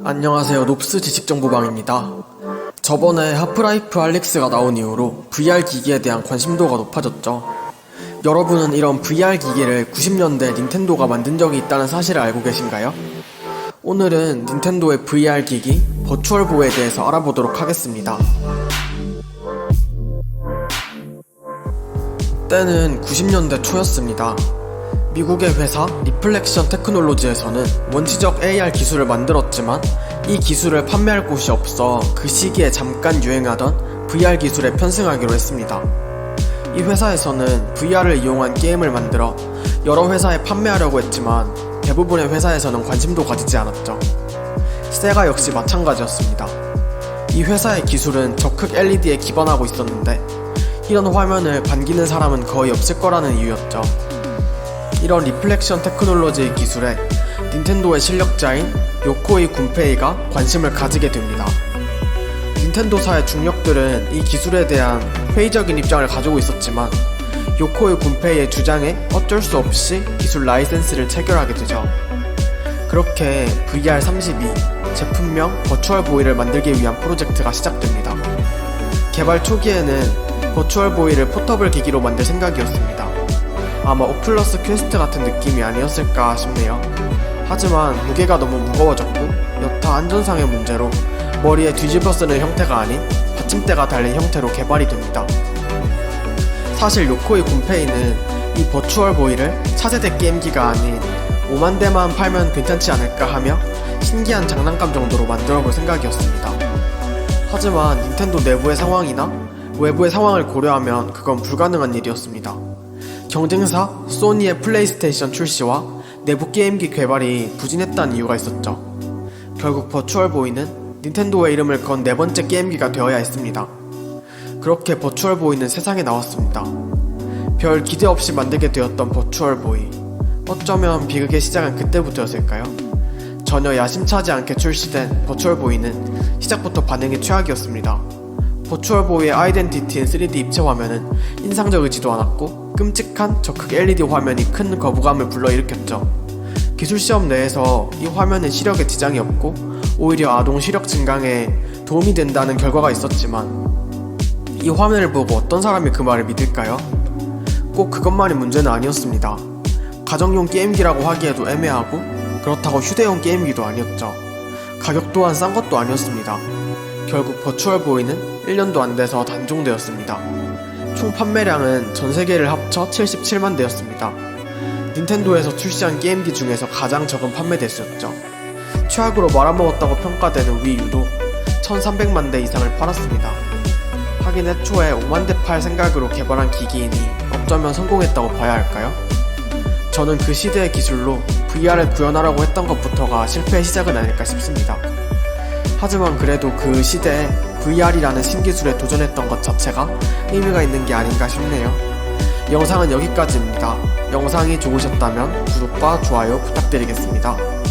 안녕하세요. 롭스 지식정보방입니다. 저번에 하프라이프 알릭스가 나온 이후로 VR 기기에 대한 관심도가 높아졌죠. 여러분은 이런 VR 기기를 90년대 닌텐도가 만든 적이 있다는 사실을 알고 계신가요? 오늘은 닌텐도의 VR 기기 버추얼보에 대해서 알아보도록 하겠습니다. 때는 90년대 초였습니다. 미국의 회사 리플렉션 테크놀로지에서는 원시적 AR 기술을 만들었지만 이 기술을 판매할 곳이 없어 그 시기에 잠깐 유행하던 VR 기술에 편승하기로 했습니다. 이 회사에서는 VR을 이용한 게임을 만들어 여러 회사에 판매하려고 했지만 대부분의 회사에서는 관심도 가지지 않았죠. 세가 역시 마찬가지였습니다. 이 회사의 기술은 적극 LED에 기반하고 있었는데 이런 화면을 반기는 사람은 거의 없을 거라는 이유였죠. 이런 리플렉션 테크놀로지의 기술에 닌텐도의 실력자인 요코이 군페이가 관심을 가지게 됩니다. 닌텐도사의 중력들은 이 기술에 대한 회의적인 입장을 가지고 있었지만 요코이 군페이의 주장에 어쩔 수 없이 기술 라이센스를 체결하게 되죠. 그렇게 VR32 제품명 버추얼 보이를 만들기 위한 프로젝트가 시작됩니다. 개발 초기에는 버추얼 보이를 포터블 기기로 만들 생각이었습니다. 아마 오플러스 퀘스트 같은 느낌이 아니었을까 싶네요. 하지만 무게가 너무 무거워졌고 여타 안전상의 문제로 머리에 뒤집어 쓰는 형태가 아닌 받침대가 달린 형태로 개발이 됩니다. 사실 요코이 군페이는 이 버추얼 보이를 차세대 게임기가 아닌 5만 대만 팔면 괜찮지 않을까 하며 신기한 장난감 정도로 만들어 볼 생각이었습니다. 하지만 닌텐도 내부의 상황이나 외부의 상황을 고려하면 그건 불가능한 일이었습니다. 경쟁사 소니의 플레이스테이션 출시와 내부 게임기 개발이 부진했다는 이유가 있었죠. 결국 버추얼 보이는 닌텐도의 이름을 건 네 번째 게임기가 되어야 했습니다. 그렇게 버추얼 보이는 세상에 나왔습니다. 별 기대 없이 만들게 되었던 버추얼 보이. 어쩌면 비극의 시작은 그때부터였을까요? 전혀 야심차지 않게 출시된 버추얼 보이는 시작부터 반응이 최악이었습니다. 버추얼 보이의 아이덴티티인 3D 입체 화면은 인상적이지도 않았고 끔찍한 적극 LED 화면이 큰 거부감을 불러일으켰죠. 기술 시험 내에서 이 화면은 시력에 지장이 없고 오히려 아동 시력 증강에 도움이 된다는 결과가 있었지만 이 화면을 보고 어떤 사람이 그 말을 믿을까요? 꼭 그것만이 문제는 아니었습니다. 가정용 게임기라고 하기에도 애매하고 그렇다고 휴대용 게임기도 아니었죠. 가격 또한 싼 것도 아니었습니다. 결국 버추얼 보이는 1년도 안 돼서 단종되었습니다. 총 판매량은 전 세계를 합쳐 77만 대였습니다. 닌텐도에서 출시한 게임기 중에서 가장 적은 판매 대수였죠. 최악으로 말아먹었다고 평가되는 위유도 1300만 대 이상을 팔았습니다. 하긴 애초에 5만 대 팔 생각으로 개발한 기기이니 어쩌면 성공했다고 봐야 할까요? 저는 그 시대의 기술로 VR을 구현하라고 했던 것부터가 실패의 시작은 아닐까 싶습니다. 하지만 그래도 그 시대에 VR이라는 신기술에 도전했던 것 자체가 의미가 있는 게 아닌가 싶네요. 영상은 여기까지입니다. 영상이 좋으셨다면 구독과 좋아요 부탁드리겠습니다.